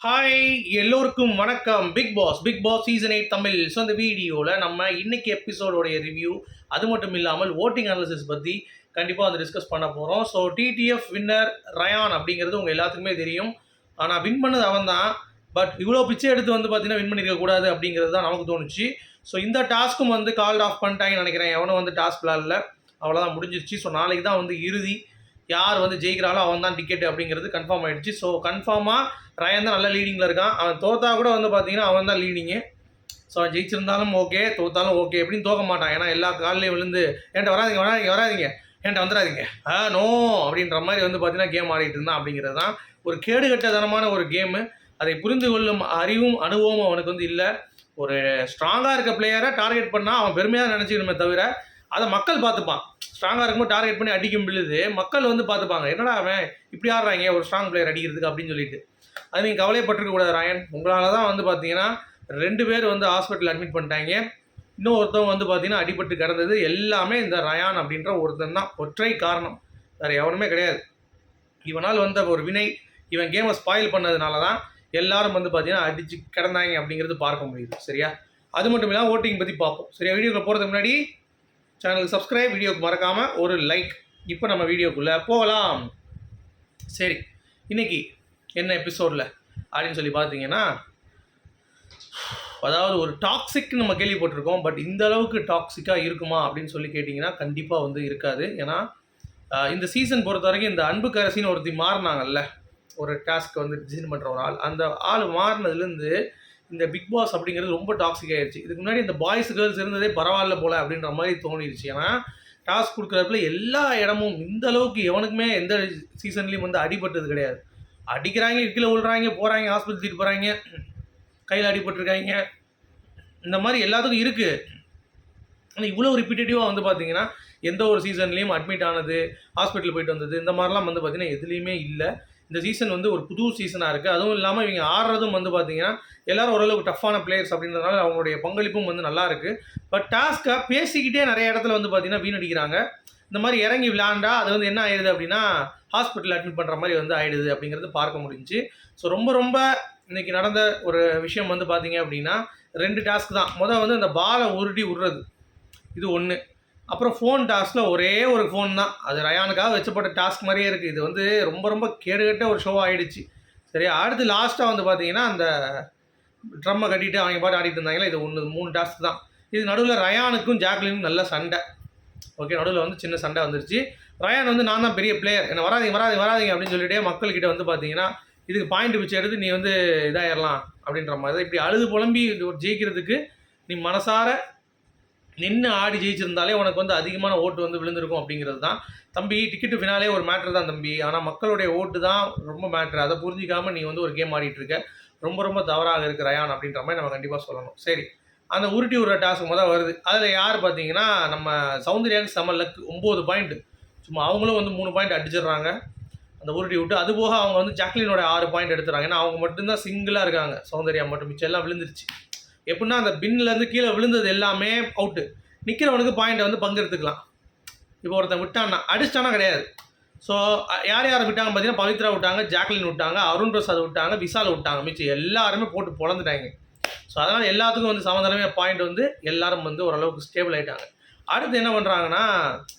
Hi எல்லோருக்கும் வணக்கம். Bigg Boss Bigg Boss season eight Tamil. So அந்த வீடியோவில் நம்ம இன்னைக்கு எபிசோடோடைய ரிவ்யூ அது மட்டும் இல்லாமல் ஓட்டிங் அனாலிசிஸ் பற்றி கண்டிப்பாக வந்து டிஸ்கஸ் பண்ண போகிறோம் ஸோ டிடிஎஃப் வின்னர் ரயான் அப்படிங்கிறது உங்கள் எல்லாத்துக்குமே தெரியும். ஆனால் வின் பண்ணது அவன் தான் பட் இவ்வளோ பிச்சை எடுத்து வந்து பார்த்தீங்கன்னா வின் பண்ணியிருக்க கூடாது அப்படிங்கிறது தான் நமக்கு தோணுச்சு. ஸோ இந்த டாஸ்க்கும் வந்து கால் ஆஃப் பண்ணிட்டாங்கன்னு நினைக்கிறேன். எவனும் வந்து டாஸ்க் விளாடல அவ்வளோதான் முடிஞ்சிருச்சு. ஸோ நாளைக்கு தான் வந்து இறுதி. யார் வந்து ஜெயிக்கிறாளோ அவன் தான் டிக்கெட் அப்படிங்கிறது கன்ஃபார்ம் ஆகிடுச்சு ஸோ கன்ஃபார்மாக ரயன் தான் நல்ல லீடிங்கில் இருக்கான். அவன் தோத்தா கூட வந்து பார்த்தீங்கன்னா அவன் தான் லீடிங்கு ஸோ அவன் ஜெயிச்சிருந்தாலும் ஓகே தோத்தாலும் ஓகே எப்படின்னு தோக்க மாட்டான். ஏன்னா எல்லா காலையும் விழுந்து என்கிட்ட வராதிங்க வராதீங்க வராதீங்க என்கிட்ட வந்துடாதீங்க? ஆ நோ அப்படின்ற மாதிரி வந்து பார்த்தீங்கன்னா கேம் ஆடிட்டு இருந்தான் அப்படிங்கிறது தான் ஒரு கேடுகட்டதனமான ஒரு கேமு அதை புரிந்து கொள்ளும் அறிவும் அனுபவமும் அவனுக்கு வந்து இல்லை. ஒரு ஸ்ட்ராங்காக இருக்க பிளேயரை டார்கெட் பண்ணால் அவன் பெருமையாக நினச்சிக்கணுமே தவிர அதை மக்கள் பார்த்துப்பான். ஸ்ட்ராங்காக இருக்கும்போது டார்கெட் பண்ணி அடிக்கும் பொழுது மக்கள் வந்து பார்த்துப்பாங்க. என்னடா அவன் இப்படி ஆடுறாங்க ஒரு ஸ்ட்ராங் பிளேயர் அடிக்கிறதுக்கு அப்படின்னு சொல்லிட்டு. அது நீங்கள் கவலைப்பட்டிருக்க கூடாது ராயன். உங்களால் தான் வந்து பார்த்தீங்கன்னா ரெண்டு பேர் வந்து ஹாஸ்பிட்டல் அட்மிட் பண்ணிட்டாங்க. இன்னும் ஒருத்தவங்க வந்து பார்த்தீங்கன்னா அடிபட்டு கிடந்தது. எல்லாமே இந்த ரயான் அப்படின்ற ஒருத்தன் தான். ஒற்றை காரணம். வேறு எவனுமே கிடையாது. இவனால் வந்த ஒரு வினை இவன் கேமை ஸ்பாயில் பண்ணதுனால தான் எல்லாரும் வந்து பார்த்தீங்கன்னா அடிச்சு கிடந்தாங்க அப்படிங்கிறது பார்க்க முடியுது. சரியா? அது மட்டும் இல்லாமல் ஓட்டிங் பற்றி பார்ப்போம். சரியா? வீடியோக்குள்ள போகிறதுக்கு முன்னாடி சேனலுக்கு சப்ஸ்கிரைப் வீடியோக்கு மறக்காமல் ஒரு லைக் இப்போ நம்ம வீடியோக்குள்ளே போகலாம். சரி. இன்றைக்கி என்ன எபிசோடில் அப்படின்னு சொல்லி பார்த்தீங்கன்னா அதாவது ஒரு டாக்ஸிக் நம்ம கேள்விப்பட்டிருக்கோம் பட் இந்த அளவுக்கு டாக்ஸிக்காக இருக்குமா அப்படின்னு சொல்லி கேட்டிங்கன்னா கண்டிப்பாக வந்து இருக்காது. ஏன்னா இந்த சீசன் பொறுத்த வரைக்கும் இந்த அன்பு கரசின்னு ஒருத்தி மாறினாங்கல்ல. ஒரு டாஸ்க் வந்து டிசைன் பண்ணுற ஒரு ஆள். அந்த ஆள் மாறினதுலேருந்து இந்த பிக் பாஸ் அப்படிங்கிறது ரொம்ப டாக்ஸிக் ஆயிடுச்சு இதுக்கு முன்னாடி இந்த பாய்ஸ் கேர்ள்ஸ் இருந்ததே பரவாயில்ல போல அப்படின்ற மாதிரி தோணிடுச்சு ஏன்னா டாஸ்க் கொடுக்குறப்பல எல்லா இடமும் இந்த அளவுக்கு எவனுக்குமே எந்த சீசன்லேயும் வந்து அடிபட்டது கிடையாது. அடிக்கிறாங்க கீழே விழுறாங்க போகிறாங்க ஹாஸ்பிட்டல் தூக்கிட்டு போகிறாங்க கையில் அடிபட்டிருக்காங்க. இந்த மாதிரி எல்லாத்துக்கும் இருக்குது ஆனால் இவ்வளோ ரிப்பீட்டேட்டிவாக வந்து பார்த்தீங்கன்னா எந்த ஒரு சீசன்லேயும் அட்மிட் ஆனது ஹாஸ்பிட்டல் போயிட்டு வந்தது இந்த மாதிரிலாம் வந்து பார்த்திங்கன்னா எதுலேயுமே இல்லை. இந்த சீசன் வந்து ஒரு புது சீசனாக இருக்குது அதுவும் இல்லாமல் இவங்க ஆடுறதும் வந்து பார்த்தீங்கன்னா எல்லாரும் ஓரளவுக்கு டஃப்பான பிளேயர்ஸ் அப்படின்றதுனால அவங்களுடைய பங்களிப்பும் வந்து நல்லா இருக்குது பட் டாஸ்க்காக பேசிக்கிட்டே நிறைய இடத்துல வந்து பார்த்தீங்கன்னா வீணடிக்கிறாங்க. இந்த மாதிரி இறங்கி விளாண்டா அது வந்து என்ன ஆயிடுது அப்படின்னா ஹாஸ்பிட்டல் அட்மிட் பண்ணுற மாதிரி வந்து ஆயிடுது அப்படிங்கிறது பார்க்க முடிஞ்சுச்சு. ஸோ ரொம்ப ரொம்ப இன்னைக்கு நடந்த ஒரு விஷயம் வந்து பார்த்தீங்க அப்படின்னா ரெண்டு டாஸ்க் தான். முதல் வந்து அந்த பாலை உருட்டி விடுறது. இது ஒன்று அப்புறம் ஃபோன் டாஸ்கில் ஒரே ஒரு ஃபோன் தான். அது ரயானுக்காக வச்சப்பட்ட டாஸ்க் மாதிரியே இருக்குது இது வந்து ரொம்ப ரொம்ப கேடுகட்ட ஒரு ஷோ ஆகிடுச்சு சரியா அடுத்து லாஸ்ட்டாக வந்து பார்த்தீங்கன்னா அந்த ட்ரம்மை கட்டிட்டு அவங்க பாட்டு ஆடிட்டு இருந்தாங்களே இது ஒன்று மூணு டாஸ்க் தான். இது நடுவில் ரயானுக்கும் ஜாக்லினுக்கும் நல்ல சண்டை. ஓகே நடுவில் வந்து சின்ன சண்டை வந்துருச்சு. ரயான் வந்து நான் தான் பெரிய பிளேயர் என்ன வராதீங்க வராதிங்க வராதீங்க அப்படின்னு சொல்லிட்டு மக்கள்கிட்ட வந்து பார்த்தீங்கன்னா இதுக்கு பாயிண்ட் பிச்சை எடுத்து நீ வந்து இதாகிடலாம் அப்படின்ற மாதிரி. இப்படி அழுது புலம்பி ஒரு ஜெயிக்கிறதுக்கு நீ மனசார நின்று ஆடி ஜெயிச்சிருந்தாலே உனக்கு வந்து அதிகமான ஓட்டு வந்து விழுந்திருக்கும் அப்படிங்கிறது தான். தம்பி டிக்கெட்டு ஃபினாலே ஒரு மேட்ரு தான் தம்பி. ஆனால் மக்களுடைய ஓட்டு தான் ரொம்ப மேட்ரு அதை புரிஞ்சிக்காமல் நீ வந்து ஒரு கேம் ஆடிட்டு இருக்க. ரொம்ப ரொம்ப தவறாக இருக்கு ரயான் அப்படின்ற மாதிரி நம்ம கண்டிப்பாக சொல்லணும். சரி அந்த உருட்டி விடுற டாஸ்க் முதல் வருது. அதில் யார் பார்த்தீங்கன்னா நம்ம சௌந்தர்யாவுக்கு சம லக் ஒம்பது பாயிண்ட் சும்மா அவங்களும் வந்து மூணு பாயிண்ட் அடிச்சிடுறாங்க. அந்த உருட்டி விட்டு அது போக அவங்க வந்து ஜாக்லினோட ஆறு பாயிண்ட் எடுத்துறாங்க. ஏன்னா அவங்க மட்டும்தான் சிங்கிளாக இருக்காங்க. சௌந்தர்யா மட்டும். மிச்சம் எல்லாம் விழுந்துருச்சு. எப்படின்னா அந்த பின்லேருந்து கீழே விழுந்தது எல்லாமே அவுட்டு நிற்கிறவனுக்கு பாயிண்ட்டை வந்து பங்கெடுத்துக்கலாம். இப்போ ஒருத்தன் விட்டான்னா அடிச்சிட்டானா கிடையாது. ஸோ யார் யாரை விட்டாங்க பார்த்தீங்கன்னா பவித்ரா விட்டாங்க ஜாக்லின் விட்டாங்க அருண் பிரசாத் விட்டாங்க விசால் விட்டாங்க. மிச்சம் எல்லாருமே போட்டு பொழந்துட்டாங்க. ஸோ அதனால் எல்லாத்துக்கும் வந்து சமதளமே பாயிண்ட் வந்து எல்லாரும் வந்து ஓரளவுக்கு ஸ்டேபிள் ஆகிட்டாங்க அடுத்து என்ன பண்ணுறாங்கன்னா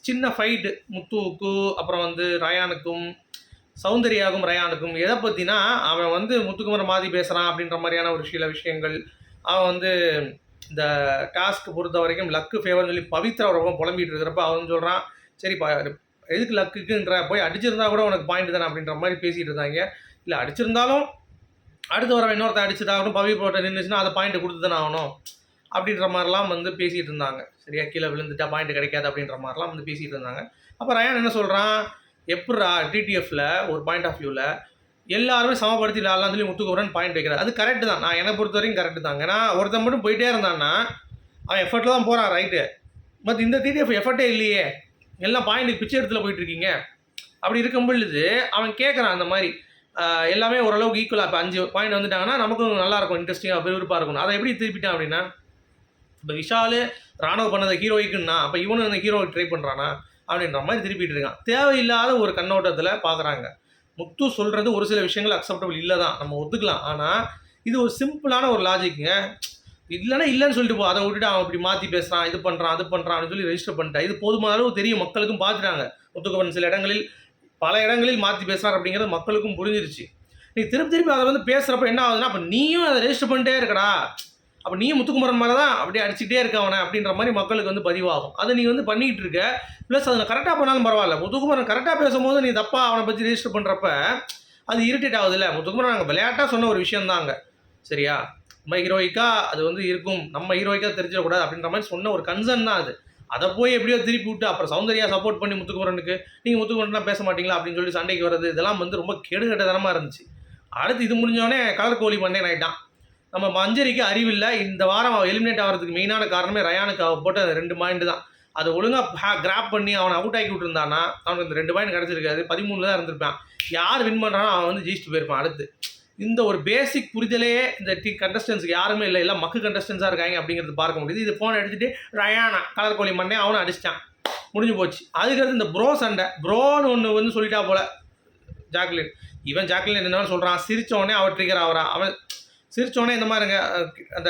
சின்ன ஃபைட்டு முத்துவுக்கு அப்புறம் வந்து ரயானுக்கும் சௌந்தர்யாவுக்கும் ரயானுக்கும் எதை பற்றினா அவன் வந்து முத்துக்குமர மாதிரி பேசுகிறான் அப்படின்ற மாதிரியான ஒரு சில விஷயங்கள். அவன் வந்து இந்த டாஸ்க் பொறுத்த வரைக்கும் லக்கு ஃபேவர்னு சொல்லி பவித்ரா ரொம்ப புலம்பிட்டு இருக்கிறப்ப அவன் சொல்கிறான் சரிப்பா எதுக்கு லக்குக்குன்ற போய் அடிச்சிருந்தா கூட உனக்கு பாயிண்ட் தானே அப்படின்ற மாதிரி பேசிகிட்டு இருந்தாங்க. இல்லை அடிச்சிருந்தாலும் அடுத்து வர இன்னொருத்தன் அடிச்சதாகணும் பவி போட்ட நின்றுச்சுன்னா அதை பாயிண்ட் கொடுத்து தானே ஆகணும். அப்படின்ற மாதிரிலாம் வந்து பேசிகிட்டு இருந்தாங்க. சரியா? கீழே விழுந்துட்டா பாயிண்ட் கிடைக்காது அப்படின்ற மாதிரிலாம் வந்து பேசிகிட்டு இருந்தாங்க. அப்போ ரயான் என்ன சொல்கிறான் எப்பட்றா டிடிஎஃப்ல ஒரு பாயிண்ட் ஆஃப் வியூவில் எல்லாருமே சமப்படுத்தி விளாட்லாம் சொல்லி முத்துக்குமரன் பாயிண்ட் வைக்கிறார். அது கரெக்டு தான். நான் என்னை பொறுத்த வரைக்கும் கரெக்டு தாங்க ஏன்னா ஒருத்தன் மட்டும் போயிட்டே இருந்தான்னா அவன் எஃபர்ட்டில் தான் போகிறான் ரைட்டு பட் இந்த டிடிஎஃப் எஃபர்ட்டே இல்லையே. எல்லாம் பாயிண்ட் பிச்சை இடத்துல போயிட்டுருக்கீங்க அப்படி இருக்கும் பொழுது அவன் கேட்குறான் அந்த மாதிரி எல்லாமே ஓரளவுக்கு ஈக்குவலாக இப்போ அஞ்சு பாயிண்ட் வந்துட்டாங்கன்னா நமக்கும் நல்லாயிருக்கும் இன்ட்ரெஸ்டிங்காக விறுவிறுப்பாக இருக்கும் அதை எப்படி திருப்பிட்டான் அப்படின்னா இப்போ விஷாலே ராணுவ பண்ணது ஹீரோய்க்குன்னா அப்போ இவனும் அந்த ஹீரோவை ட்ரை பண்ணுறானா அப்படின்ற மாதிரி திருப்பிட்டு இருக்கான். தேவையில்லாத ஒரு கண்ணோட்டத்தில் பார்க்குறாங்க முத்து சொல்கிறது ஒரு சில விஷயங்கள் அக்செப்டபிள் இல்லை தான் நம்ம ஒத்துக்கலாம். ஆனால் இது ஒரு சிம்பிளான ஒரு லாஜிக்குங்க இல்லைன்னா இல்லைன்னு சொல்லிட்டு போ. அதை விட்டுட்டு அவன் இப்படி மாற்றி பேசுகிறான் இது பண்ணுறான் அது பண்ணுறான் அப்படின்னு சொல்லி ரெஜிஸ்டர் பண்ணிட்டா. இது போதுமான அளவு தெரியும். மக்களுக்கும் பார்த்துட்டாங்க. முத்துக்குமரன் சில இடங்களில் பல இடங்களில் மாற்றி பேசுகிறார் அப்படிங்கிறது மக்களுக்கும் புரிஞ்சிருச்சு. நீ திருப்பி திருப்பி அதை வந்து பேசுகிறப்ப என்ன ஆகுதுன்னா அப்போ நீயும் அதை ரெஜிஸ்டர் பண்ணிட்டே இருக்கடா. அப்போ நீயும் முத்துக்குமரன் மாதிரி தான் அப்படியே அடிச்சுட்டே இருக்க அவனை அப்படின்ற மாதிரி மக்களுக்கு வந்து பதிவாகும். அதை நீ வந்து பண்ணிக்கிட்டு இருக்க. ப்ளஸ் அதை கரெக்டாக பண்ணாலும் பரவாயில்ல. முத்துக்குமரன் கரெக்டாக பேசும்போது நீ தப்பாக அவனை பற்றி ரெஜிஸ்டர் பண்ணுறப்ப அது இரிட்டேட் ஆகுது இல்லை முத்துக்குமரன் நாங்கள் விளையாட்டாக சொன்ன ஒரு விஷயம் தாங்க சரியா? நம்ம ஹீரோயிக்காக அது வந்து இருக்கும். நம்ம ஹீரோயிக்காக தெரிஞ்சிடக்கூடாது அப்படின்ற மாதிரி சொன்ன ஒரு கன்சர்ன் தான் அது. அதை போய் எப்படியோ திருப்பி விட்டு அப்புறம் சௌந்தர்யா சப்போர்ட் பண்ணி முத்துக்குமரனுக்கு நீங்கள் முத்துக்குமரன் பேச மாட்டீங்களா? அப்படின்னு சொல்லி சண்டைக்கு வர்றது இதெல்லாம் வந்து ரொம்ப கெடுகட்டதனமாக இருந்துச்சு. அடுத்து இது முடிஞ்சோடனே கலர் கோழி பண்ணேன் ஆகிட்டான் நம்ம மஞ்சரிக்கு அறிவில்லை. இந்த வாரம் அவன் எலிமினேட் ஆகிறதுக்கு மெயினான காரணமே ரயானுக்கு அவள் போட்ட அந்த ரெண்டு பாயிண்ட் தான். அதை ஒழுங்காக கிராப் பண்ணி அவனை அவுட் ஆக்கி விட்டுருந்தானா அவனுக்கு இந்த ரெண்டு பாயிண்ட் கிடச்சிருக்காது. பதிமூணில் தான் இருந்திருப்பான். யார் வின் பண்ணுறானோ அவன் வந்து ஜெயிச்சுட்டு போயிருப்பான் அடுத்து. இந்த ஒரு பேசிக் புரிதலே இந்த டி கண்டஸ்டன்ஸுக்கு யாருமே இல்லை. எல்லாம் மக்கு கண்டஸ்டன்ஸாக இருக்காங்க அப்படிங்கிறது பார்க்க முடியுது. இது ஃபோன் எடுத்துகிட்டு ரயானா கலர் கோழி மண்ணே அவனை அடிச்சிட்டான். முடிஞ்சு போச்சு. அதுக்கடுத்து இந்த ப்ரோ சண்டை. ப்ரோன்னு ஒன்று வந்து சொல்லிட்டா போல. ஜாக்லின். இவன் ஜாக்லின் என்னன்னு சொல்கிறான் சிரிச்சோடனே அவன் ட்ரிகர் ஆகிறான் அவன் சிரிச்சோடனே இந்த மாதிரிங்க அந்த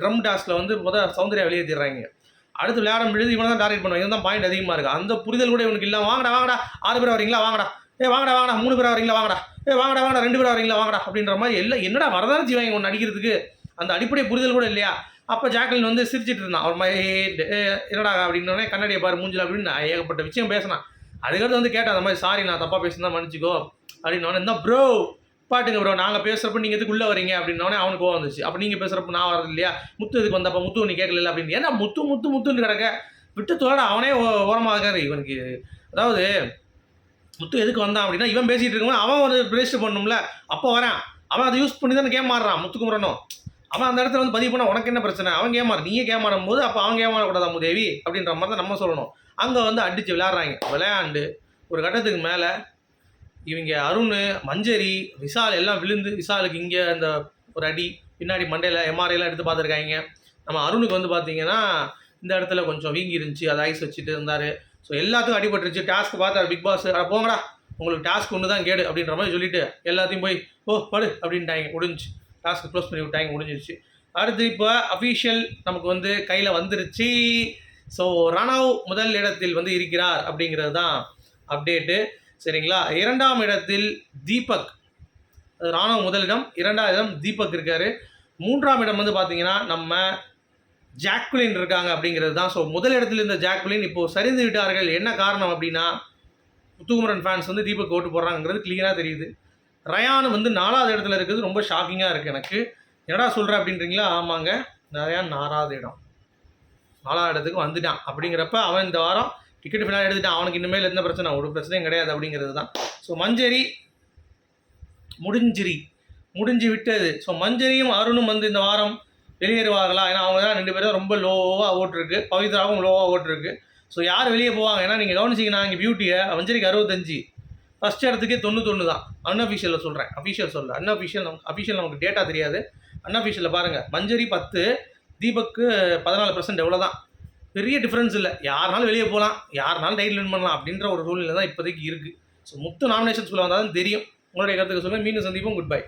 ட்ரம் டாஸ்கில் வந்து முத சௌந்தர்யா வெளியேற்றிடுறாங்க அடுத்து விளையாடும் பொழுது இவனை தான் டார்கெட் பண்ணுவாங்க இதுதான் பாயிண்ட் அதிகமாக இருக்குது அந்த புரிதல் கூட இவனுக்கு இல்லை. வாங்கடா வாங்கடா. ஆறு பேர் வரீங்களா வாங்கடா. ஏ வாங்கடா வாங்கடா. மூணு பேர் வரீங்களா வாங்கடா. ஏ வாங்கடா வாங்கடா. ரெண்டு பேர் வரீங்களா வாங்கடா. அப்படின்ற மாதிரி எல்லாம் என்னடா வரதான செய்வாங்க ஒன்று அடிக்கிறதுக்கு? அந்த அடிப்படை புரிதல் கூட இல்லையா? அப்போ ஜாக்லின் வந்து சிரிச்சிட்டு இருந்தான். அவர் மாதிரி "ஏ, என்னடா அப்படின்னோடனே கண்ணாடியை பாரு மூஞ்சில் அப்படின்னு நான் ஏகப்பட்ட விஷயம் பேசினான். அதுக்கடுத்து வந்து கேட்டேன் அந்த மாதிரி சாரி நான் தப்பாக பேசினா மன்னிச்சிக்கோ. அப்படின்னு என்ன ப்ரோ பாட்டுங்க ப்ரோ நாங்கள் பேசுகிறப்ப நீங்கள் எதுக்கு உள்ளே வரீங்க அப்படின்னோடனே அவனுக்கு கோவம் வந்துச்சு அப்போ நீங்கள் பேசுகிறப்ப நான் வரது இல்லையா? முத்து இதுக்கு வந்தப்போ? முத்து நீ கேட்கல அப்படின்னு. ஏன்னா முத்து முத்து முத்துன்னு கிடக்க விட்டு தோட அவனே ஓ- இருக்காரு. இவனுக்கு அதாவது முத்து எதுக்கு வந்தான் அப்படின்னா இவன் பேசிகிட்டு இருக்கும்போது அவன் ஒரு ரெஜிஸ்டர் பண்ணணும்ல. அப்போ வரான். அவன் அதை யூஸ் பண்ணி தானே கேம் ஆடுறான் முத்துக்குமரனும் அவன் அந்த இடத்துல வந்து பதிவு பண்ண உனக்கு என்ன பிரச்சனை? அவன் கேம் ஆடு நீங்கள் கேம் ஆடும்போது அப்போ அவன் கேம் ஆடக்கூடாதா முதேவி? அப்படின்ற மாதிரி தான் நம்ம சொல்லணும். அங்கே வந்து அடித்து விளையாடுறாங்க. விளையாண்டு ஒரு கட்டத்துக்கு மேலே இவங்க அருண் மஞ்சரி விசால் எல்லாம் விழுந்து விசாலுக்கு இங்கே அந்த ஒரு அடி பின்னாடி மண்டையில் எம்ஆர்ஐலாம் எடுத்து பார்த்துருக்காங்க. நம்ம அருணுக்கு வந்து பார்த்தீங்கன்னா இந்த இடத்துல கொஞ்சம் வீங்கி இருந்துச்சு. அதை ஐஸ் வச்சுட்டு இருந்தார். ஸோ எல்லாத்துக்கும் அடிபட்டுருச்சு. டாஸ்க் பார்த்தாரு பிக் பாஸ் அட போங்கடா. உங்களுக்கு டாஸ்க் ஒன்று தான் கேடு அப்படின்ற மாதிரி சொல்லிட்டு எல்லாத்தையும் போய் ஓ படு அப்படின்ட்டாங்க. முடிஞ்சுச்சு. டாஸ்க் க்ளோஸ் பண்ணி விட்டாங்க. முடிஞ்சிருச்சு. அடுத்து இப்போ அஃபீஷியல் நமக்கு வந்து கையில் வந்துருச்சு. ஸோ ரணாவ் முதல் இடத்தில் வந்து இருக்கிறார் அப்படிங்கிறது தான் அப்டேட்டு சரிங்களா? இரண்டாம் இடத்தில் தீபக். ராணுவ முதலிடம். இரண்டாவது இடம் தீபக் இருக்கார். மூன்றாம் இடம் வந்து பார்த்தீங்கன்னா நம்ம ஜாக்குலின் இருக்காங்க அப்படிங்கிறது தான். ஸோ முதல் இடத்துல இருந்த ஜாக்குலின் இப்போது சரிந்து விட்டார்கள். என்ன காரணம் அப்படின்னா முத்துக்குமரன் ஃபேன்ஸ் வந்து தீபக் ஓட்டு போடுறாங்கிறது கிளியராக தெரியுது. ரயான் வந்து நாலாவது இடத்துல இருக்கிறது ரொம்ப ஷாக்கிங்காக இருக்குது எனக்கு. என்னடா சொல்கிற அப்படின்றீங்களா? ஆமாங்க. ரயான் நாலாவது இடம். நாலாவது இடத்துக்கு வந்துட்டான். அப்படிங்கிறப்ப அவன் இந்த வாரம் டிக்கெட் ஃபினால் எடுத்துட்டான். அவனுக்கு இனிமேல் எந்த பிரச்சனை ஒரு பிரச்சனையும் கிடையாது அப்படிங்கிறது தான். ஸோ மஞ்சரி முடிஞ்சிரி. முடிஞ்சு விட்டது. ஸோ மஞ்சரியும் அருணும் வந்து இந்த வாரம் வெளியேறுவார்களா? ஏன்னா அவங்க தான் ரெண்டு பேரும் ரொம்ப லோவாக ஓட்டிருக்கு பவித்ராவும் லோவாக ஓட்டிருக்கு ஸோ யார் வெளியே போவாங்க? ஏன்னா நீங்கள் கவனிச்சிங்கன்னா இங்கே பியூட்டியை மஞ்சரிக்கு அறுபத்தஞ்சு. ஃபஸ்ட் இடத்துக்கே தொண்ணூத்தொன்று தான். அன்அஃபிஷியலில் சொல்கிறேன் அஃபிஷியல் சொல்ல. அன்அஃபிஷியல் நமக்கு அஃபிஷியல் நமக்கு டேட்டா தெரியாது. அன்அஃபிஷியலில் பாருங்கள் மஞ்சரி பத்து தீபக்கு பதினாலு பர்சன்ட் எவ்வளோ தான் பெரிய டிஃப்ரென்ஸ் இல்லை. யாருனாலும் வெளியே போகலாம் யாருனாலும் டைட்டில் வின் பண்ணலாம் அப்படின்ற ஒரு சூழ்நிலை தான் இப்போதைக்கு இருக்குது ஸோ மொத்த நாமினேஷன்ஸ்குள்ளே வந்தால் தான் தெரியும். உங்களுடைய கருத்துக்கு சொல்லுங்கள் மீண்டும் சந்திப்போம். Good bye